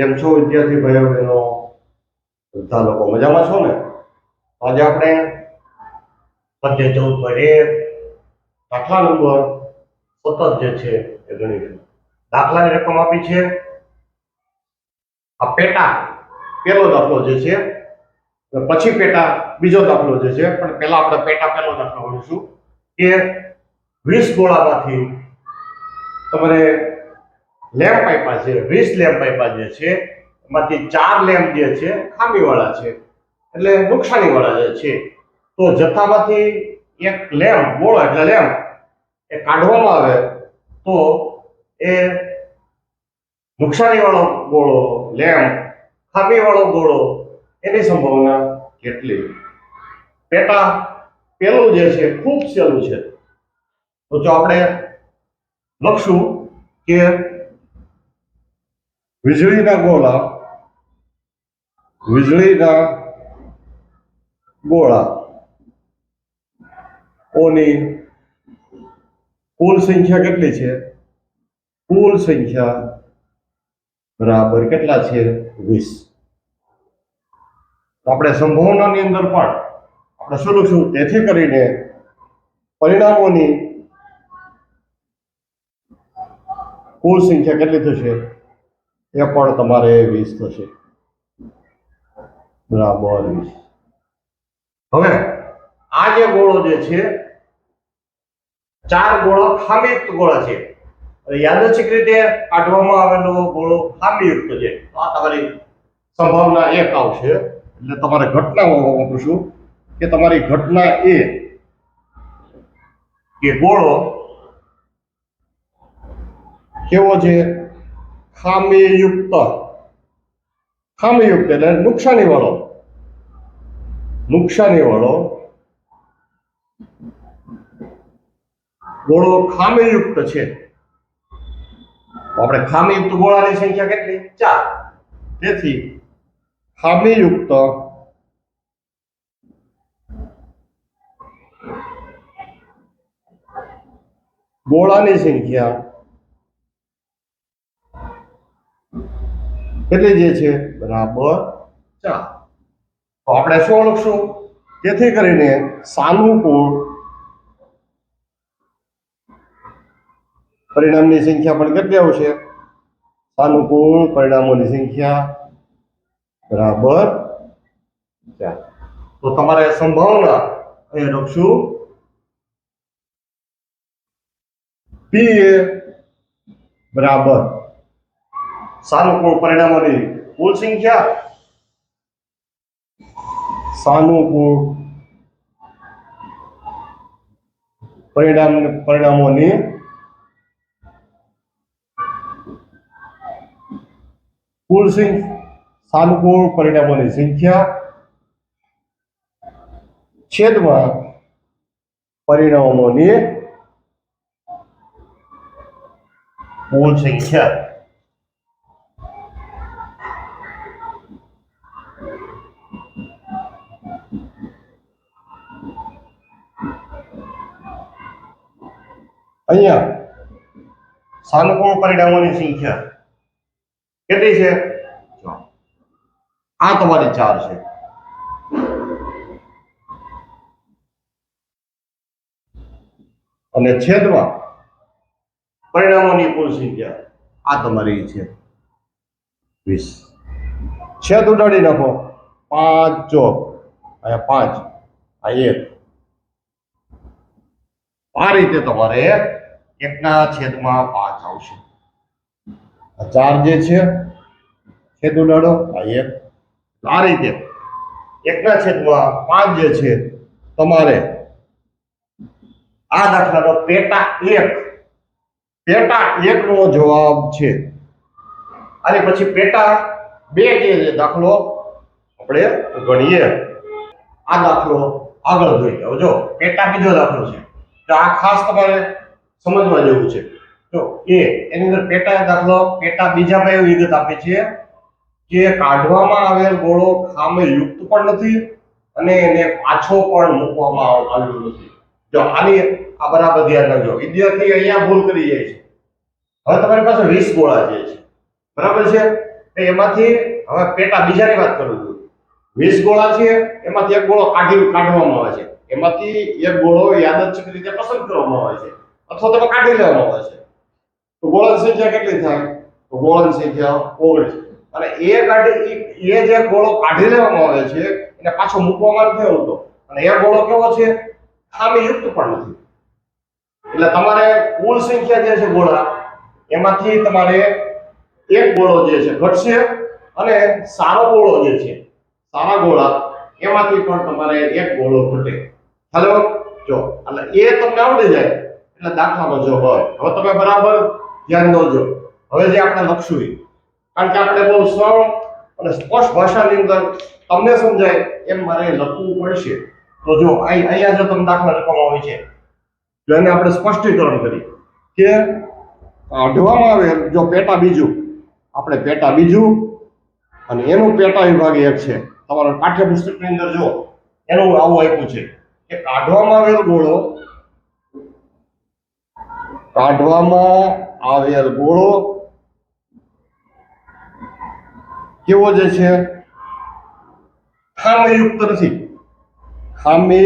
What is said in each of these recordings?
કેમ છો વિદ્યાર્થી ભાઈઓ, બહેનો? બધા લોકો મજામાં છો ને? આજે આપણે પદ્ય ચૌદ પર એક દાખલા નંબર સતત જે છે એ ગણીશું દાખલાની રકમ આપી છે. આ પેટા, પહેલો દાખલો જે છે પછી પેટા, બીજો દાખલો જે છે, પણ પહેલા આપણે પેટા, પહેલો દાખલો ગણીશું. કે વીસ ગોળામાંથી તમારે લેમ્પ આપ્યા છે, વીસ લેમ્પ આપ્યા જે છે, એમાંથી ચાર લેમ્પ જે છે, ખામીવાળા છે. એટલે નુકસાનીવાળા જે છે. તો જથ્થામાંથી એક લેમ્પ બોળ એટલે લેમ્પ એ કાઢવામાં આવે, તો એ નુકસાનીવાળો ગોળો, લેમ્પ, ખામીવાળો ગોળો એની સંભાવના કેટલી? પેટા પેલું જે છે, ખૂબ સહેલું છે. તો જો આપણે લખશું કે વીજળીના ગોળા વીજળીના ગોળા, ઓની કુલ સંખ્યા કેટલી છે? કુલ સંખ્યા બરાબર કેટલા છે? વીસ. આપણે સંભાવનાની અંદર પણ આપણે શું લખશું? તેથી કરીને પરિણામોની કુલ સંખ્યા કેટલી થશે? એ પણ તમારે વીસ થશે. બરાબર. વીસ હવે, આ જે ગોળો જે છે, ચાર ગોળો ખામીયુક્ત ગોળા છે. યાદચ્છિક રીતે કાઢવામાં આવેલો ગોળો ખામીયુક્ત છે. આ તમારી સંભાવના એક આવશે. એટલે તમારે ઘટના વાપરશું કે તમારી ઘટના એ કે ગોળો કેવો છે? ખામીયુક્ત. ખામીયુક્ત એટલે નુકસાની વાળો. નુકસાની વાળો. ગોળો ખામીયુક્ત છે. આપણે ખામીયુક્ત ગોળાની સંખ્યા કેટલી? ચાર. તેથી ખામીયુક્ત ગોળાની સંખ્યા કેટલી જે છે, બરાબર. ચાર તો આપણે શું ઓળખશું જેથી કરીને સાનુકૂળ પરિણામની સંખ્યા પણ કેટલી આવશે? સાનુકૂળ પરિણામોની સંખ્યા. બરાબર. ચાર તો તમારે સંભાવના અહીં લખશું. પી એ બરાબર. સાનુકૂળ પરિણામોની કુલ સંખ્યા? સાનુકૂળ પરિણામ પરિણામોની કુલ સાનુકૂળ પરિણામોની સંખ્યા? છેદમાં પરિણામોની કુલ સંખ્યા? અહીંયા સાનુકૂળ પરિણામોની સંખ્યા કેટલી છે? આ તમારી ચાર છે. અને છેદમાં પરિણામોની કુલ સંખ્યા આ તમારી છે વીસ. છેદ ઉડાડી નાખો. પાંચ ચોક અહીંયા પાંચ, આ એક. આ રીતે તમારે એકના છેદમાં પાંચ આવશે. આ ચાર જે છે, છેદ ઉડાડો. આ એક. આ રીતે એકના છેદમાં પાંચ જે છે, તમારે આ દાખલાનો પેટા એક પેટા એક નો જવાબ છે. અને પછી પેટા બે જે દાખલો આપણે ગણીએ. આ દાખલો આગળ જોઈ હવે જો, પેટા બીજો દાખલો છે. તો આ ખાસ તમારે સમજવા જેવું છે. જો એ, એની અંદર પેટા દાખલો, પેટા બીજા ભાઈ વિગત આપે છે કે કાઢવામાં આવેલ ગોળો ખામીયુક્ત પણ નથી અને એને પાછો પણ મૂકવામાં આવ્યો નથી. જો આની આ બરાબર ધ્યાન રાખજો. વિદ્યાર્થી અહીંયા ભૂલ કરી જાય છે. હવે તમારી પાસે વીસ ગોળા જે છે. બરાબર છે? એમાંથી હવે પેટા બીજાની વાત કરું છું. વીસ ગોળા છે, એમાંથી એક ગોળો કાઢી, કાઢવામાં આવે છે. એમાંથી એક ગોળો યાદચ્છિક રીતે પસંદ કરવામાં આવે છે. અથવા તો કાઢી લેવામાં આવે છે. તો ગોળાની સંખ્યા કેટલી થાય? તો ગોળાની સંખ્યા ઓગણીસ. અને એ કાઢી, એ- જે ગોળો કાઢી લેવામાં આવે છે, એને પાછો મૂકવામાં નથી આવતો અને એ ગોળો કેવો છે? ખામીયુક્ત પણ નથી. એટલે તમારે કુલ સંખ્યા જે છે ગોળા, એમાંથી તમારે એક ગોળો જે છે ઘટશે અને સારો ગોળો જે છે, સારા ગોળા, એમાંથી પણ તમારે એક ગોળો ઘટે. હાલો? જો, એટલે એ તમને આવડી જાય. એટલે દાખલાનો જો હોય. હવે તમે બરાબર ધ્યાન દોજો. હવે જે આપણે લખશું એ. કારણ કે આપણે બહુ સરળ અને સ્પષ્ટ ભાષાની અંદર તમને સમજાય એમ મારે લખવું પડશે. તો જો અહીં અહીંયા જો તમને દાખલા લખવામાં આવે છે. તો એને આપણે સ્પષ્ટીકરણ કરી કે અઢવામાં આવે જો પેટા બીજું, આપણે પેટા બીજું અને એનું પેટા વિભાગ એક છે. તમારા પાઠ્યપુસ્તકની અંદર જો એનું આવું આપ્યું છે. કે કાઢવામાં આવેલ ગોળો કાઢવામાં આવેલ ગોળો કેવો જે છે? ખામીયુક્ત નથી. ખામી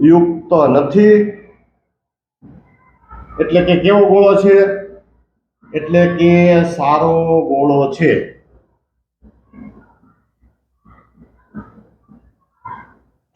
યુક્ત નથી. એટલે કે કેવો ગોળો છે? એટલે કે સારો ગોળો છે.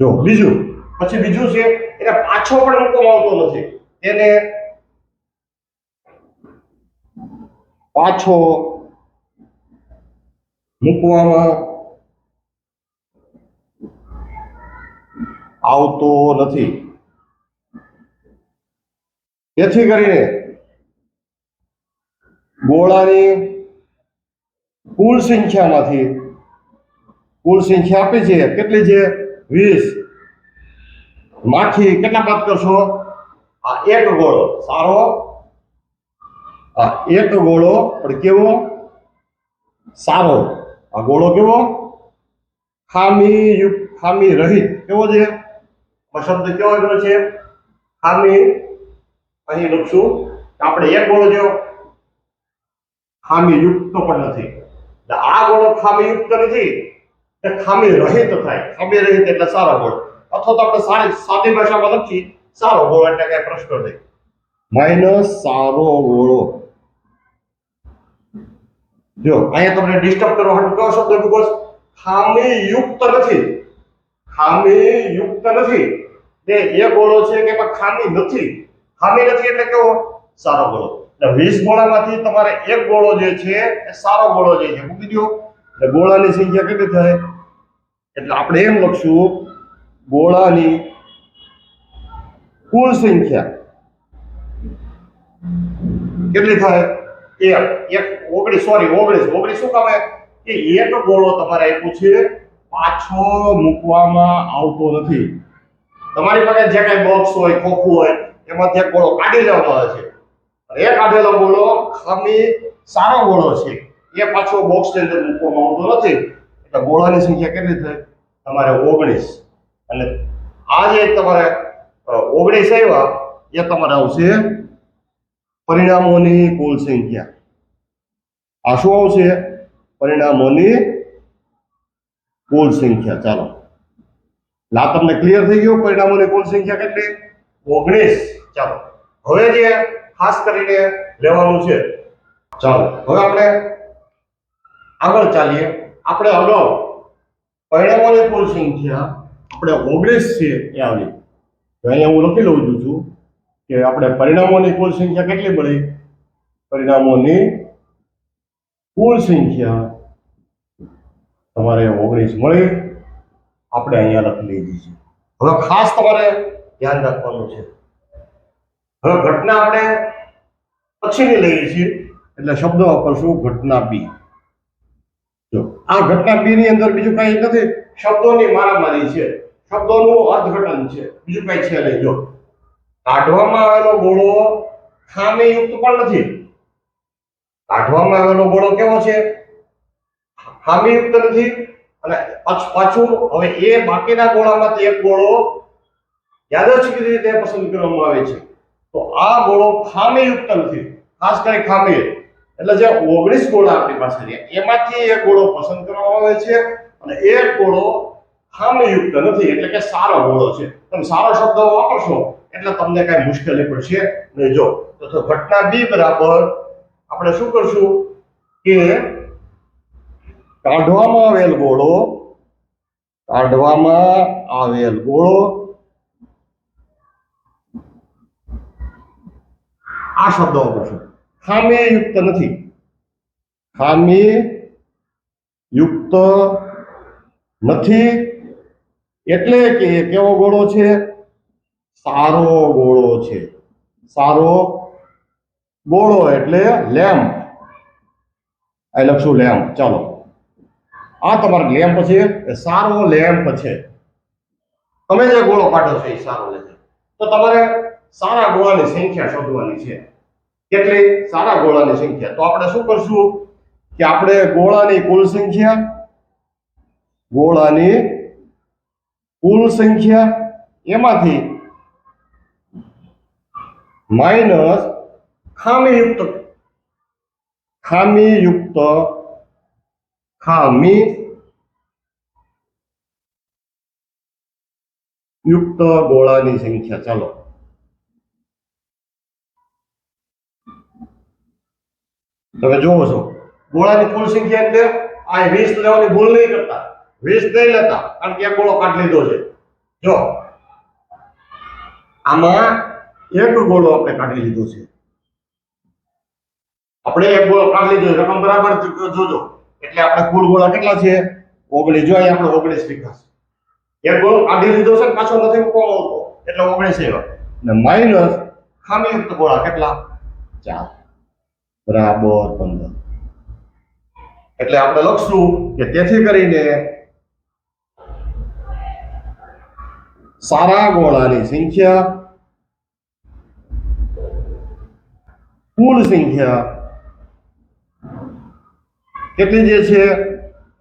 જો, બીજું, પછી બીજું છે, એને પાછો પણ મૂકવામાં આવતો નથી. એને પાછો મૂકવામાં આવતો નથી તેથી કરીને ગોળાની કુલ સંખ્યામાંથી કુલ સંખ્યા આપી છે કેટલી છે વીસમાંથી કેટલા બાદ કરશો આ એક ગોળો. સારો? આ એક ગોળો, પણ કેવો? સારો. આ ગોળો કેવો? ખામી યુક્ત ખામી રહિત કેવો છે? શબ્દ કેવો આવ્યો છે? ખામી. અહીં લખશું. આપણે એક ગોળો જો ખામી યુક્ત પણ નથી. એટલે આ ગોળો ખામી યુક્ત નથી એ ખામી રહિત થાય. ખામી રહિત એટલે સારો ગોળો. અથવા તો આપણે સારી, સાદી ભાષામાં લખી સારો ગોળો એટલે કઈ પ્રશ્ન નહીં. માઇનસ સારો ગોળો જો, અહીંયા તમને ડિસ્ટર્બ કરો હટ કયો શબ્દ બીકોઝ ખામી યુક્ત નથી. ખામી યુક્ત નથી. તે એ ગોળો છે કે એમાં ખામી નથી. ખામી નથી એટલે કેવો? સારો ગોળો એટલે વીસ ગોળામાંથી તમારે એક ગોળો જે છે એ સારો ગોળો જે છે. મૂકી દો. એટલે ગોળાની સંખ્યા કેટલી થાય? એટલે આપણે એમ લખશું ગોળાની કુલ સંખ્યા. કેટલી થાય? એક. એક, ઓગણીસ સોરી ઓગણીસ. ઓગણીસ શું કામે કે એક ગોળો તમારે આપ્યો છે, પાછો મૂકવામાં આવતો નથી. તમારી પાસે જે કઈ બોક્સ હોય, ખોખું હોય, એમાંથી એક ગોળો કાઢી લેવાનો આવે છે. એ કાઢેલો ગોળો ખામી સારો ગોળો છે. એ પાછો બોક્સની અંદર મૂકવામાં આવતો નથી. એટલે ગોળાની સંખ્યા કેટલી થાય? તમારે ઓગણીસ. અને આ જે તમારે ઓગણીસ આવ્યા, એ તમારે આવશે પરિણામોની કુલ સંખ્યા. આ શું આવશે? પરિણામોની કુલ સંખ્યા. ચાલો. લા, તમને ક્લિયર થઈ ગયું પરિણામોની કુલ સંખ્યા કેટલી? ઓગણીસ. ચાલો. હવે જે ખાસ કરીને લેવાનું છે. ચાલો. હવે આપણે આગળ ચાલીએ. આપણે અગાઉ પરિણામોની કુલ સંખ્યા આપણે ઓગણીસ છે એ આવી. તો અહીંયા હું લખી લઉં છું કે આપણે પરિણામોની કુલ સંખ્યા કેટલી મળી? પરિણામોની કુલ સંખ્યા તમારે ઓગણીસ મળી. આપણે અહીંયા લખી લીધી છે. હવે ખાસ તમારે ધ્યાન રાખવાનું છે. હવે ઘટના આપણે પછીની લઈએ છીએ. એટલે શબ્દો વાપરશું ઘટના બી. જો, આ ઘટના બી ની અંદર બીજું કઈ નથી. શબ્દોની મારામારી છે. શબ્દોનું અર્થઘટન છે. બીજું કઈ છે નહીં. જો, કાઢવામાં આવેલો ગોળો ખામીયુક્ત પણ નથી. કાઢવામાં આવેલો ગોળો કેવો છે? ખામીયુક્ત નથી. અને પાછું હવે એ બાકીના ગોળામાંથી એક ગોળો યાદચ્છિક રીતે પસંદ કરવામાં આવે છે. તો આ ગોળો ખામીયુક્ત નથી. ખાસ કરી ખામી એટલે જે ઓગણીસ ગોળા આપણી પાસે છે, એમાંથી એક ગોળો પસંદ કરવામાં આવે છે અને એક ગોળો ખામીયુક્ત નથી, એટલે કે સારો ગોળો છે. તમે સારો શબ્દ વાપરશો, એટલે તમને કઈ મુશ્કેલી પડશે નહીં. જો, તો ઘટના બી બરાબર આપણે શું કરશું કે કાઢવામાં આવેલ ગોળો કાઢવામાં આવેલ ગોળો આ શબ્દ વાપરશું. ખામીયુક્ત નથી. ખામી યુક્ત નથી. એટલે કે કેવો ગોળો છે? સારો ગોળો છે. સારો ગોળો એટલે લેમ્પ. આ લખશું લેમ્પ. ચાલો. આ તમારો લેમ્પ છે. સારો લેમ્પ છે. તમે જે ગોળો કાઢો છો એ સારો લેશે તો તમારે સારા ગોળાની સંખ્યા શોધવાની છે. કેટલી? સારા ગોળાની સંખ્યા. તો આપણે શું કરશું? કે આપણે ગોળાની કુલ સંખ્યા, ગોળાની કુલ સંખ્યા એમાંથી માઇનસ ખામીયુક્ત. ખામીયુક્ત ખામી યુક્ત ગોળાની સંખ્યા. ચાલો. તમે જોવો છો. ગોળાની કુલ સંખ્યા એટલે આ વીસ લેવાની ભૂલ નહીં કરતા. 20 નહીં લેતા કારણ કે એક ગોળો કાઢી લીધો છે. જો, આમાં એક ગોળો આપણે કાઢી લીધો છે. આપણે એક ગોળો કાઢી લીધો રકમ બરાબર જોજો. એટલે આપણે કુલ ગોળા કેટલા છે? 19 જો અહીં આપણે 19 લખ્યા છે. એક ગોળો કાઢી લીધો છે પાછો નથી મૂકવામાં હતો એટલે ઓગણીસ એવા ને માઇનસ ખામીયુક્ત ગોળા કેટલા? ચાર. બરાબર પંદર. એટલે આપણે લખશું કે તેથી કરીને સારા ગોળાની સંખ્યા, કુલ સંખ્યા કેટલી જે છે?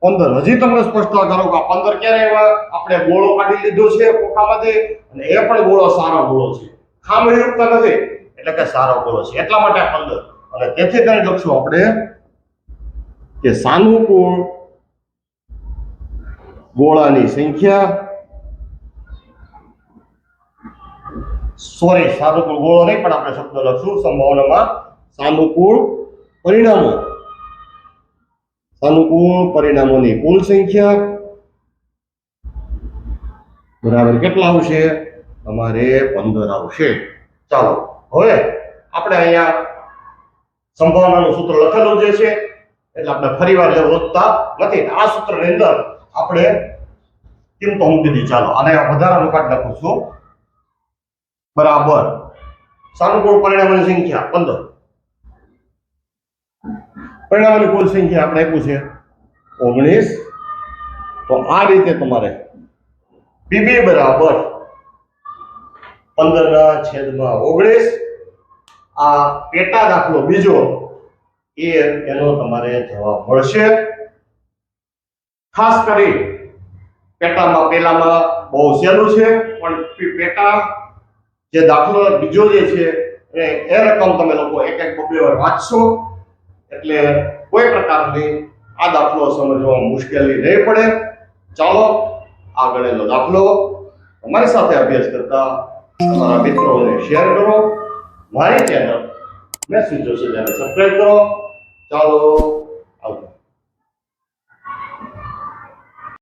પંદર. હજી તમને સ્પષ્ટતા કરો કે પંદર ક્યારે આવ્યા? આપણે ગોળો કાઢી લીધો છે પોખામાંથી અને એ પણ ગોળો સારો ગોળો છે. ખામીયુક્ત નથી, એટલે કે સારો ગોળો છે. એટલા માટે પંદર. અને તેથી કરીને લખશું આપણે કે સાનુકૂળ ગોળાની સંખ્યા સોરી સાનુકૂળ ગોળો નહીં, પણ આપણે શબ્દ લખશું. સંભાવનામાં સાનુકૂળ પરિણામો. સાનુકૂળ પરિણામોની કુલ સંખ્યા બરાબર કેટલા આવશે? તમારે પંદર આવશે. ચાલો, હવે આપણે અહીંયા સંભાવનાનું સૂત્ર લખેલું જે છે, એટલે આપણે ફરી વાર રોકતા નથી. આ સૂત્રની અંદર આપણે કિંમતો મૂકી દીધી. ચાલો અને વધારાનું કાઢ લખું છું. બરાબર. સાનુકૂળ પરિણામોની સંખ્યા પંદર. પરિણામોની કુલ સંખ્યા આપણે આપ્યું છે ઓગણીસ. તો આ રીતે તમારે પીબી બરાબર પંદર ના છેદમાં ઓગણીસ. આ પેટા દાખલો બીજો એ એનો તમારે જવાબ મળશે. ખાસ કરી પેટામાં પેલામાં બહુ સહેલું છે, પણ પેટા જે દાખલો બીજો જે છે, એ રકમ તમે લોકો એક એક બબે વાર વાંચશો. એટલે કોઈ પ્રકારની આ દાખલો સમજવામાં મુશ્કેલી નહીં પડે. ચાલો આ ગણેલો દાખલો. અમારી સાથે અભ્યાસ કરતા તમારા મિત્રોને શેર કરો. મારી ચેનલ મેસેજ જોશે ત્યારે સબસ્ક્રાઇબ કરો. ચાલો